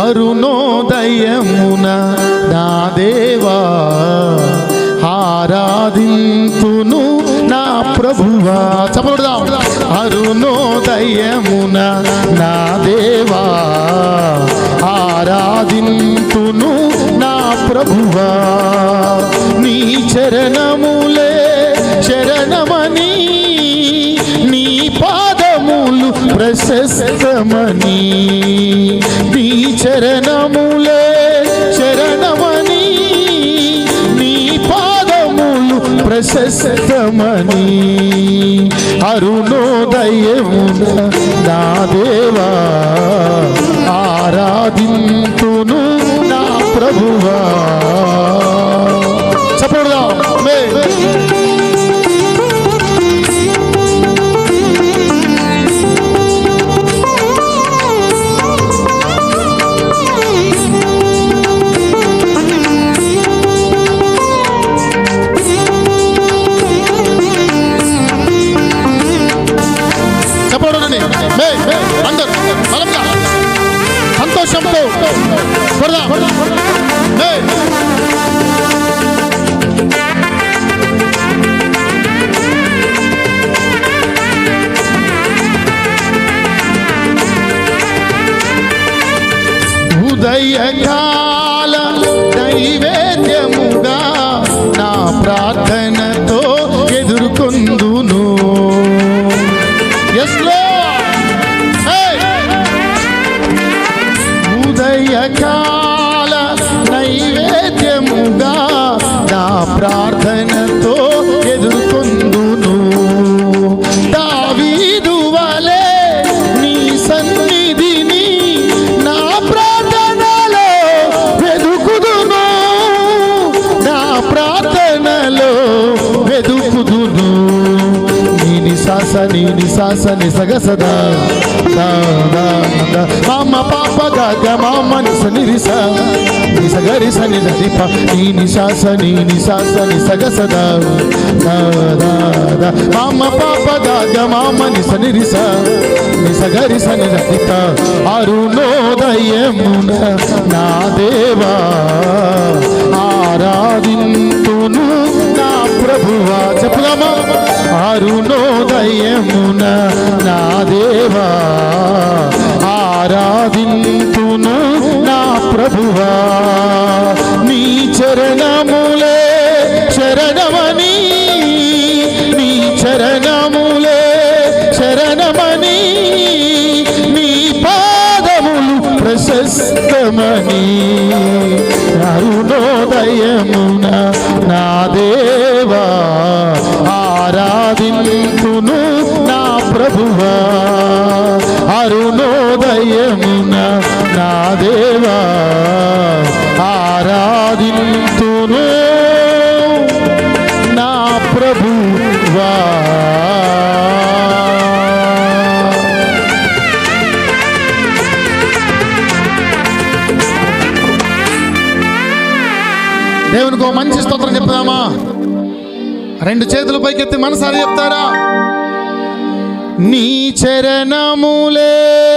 అరుణోదయమున నా దేవా ఆరాధింతును నా ప్రభువా. చెప్పలుదాం అరుణోదయమున నా దేవా ఆరాధింతును నా ప్రభువా. నీ చరణములే ప్రశస్తమని నీ చరణములే శరణమని నీ పాదములు ప్రశస్తమని. అరుణోదయమున నా దేవా ఆరాధింతును అందరు బలంగా సంతోషంతో కొడదాం. మే ఉదయకాల నైవేద్యముగా నిశాస నీ నిశాస నిసగసదా మామ పాప గగ మామ నిస నిరిస. నిస గరి స నీ నిశాస నీ నిశాస నిసగసదా మామ పాప గగ మామ నిస నిరిస. నిస గరి స అరుణోదయమున నా దేవా ఆరాధింతును నా ప్రభువా. చెప్పుదామా? హృదయమున నా దేవా ఆరాధింతును నా ప్రభువా. నీ చరణములే శరణమని నీ చరణములే శరణమని నీ పాదములు ప్రశస్తమని. అరుణోదయమున నా దేవా ఆరాధింతును ప్రభువా అరుణోదయమున నా దేవా ఆరాధింతును. నా ప్రభువా. దేవునికి ఒక మంచి స్తోత్రం చెప్తామా రెండు చేతులు పైకెత్తి మనసారి చెప్తారా? నీ చరణములే.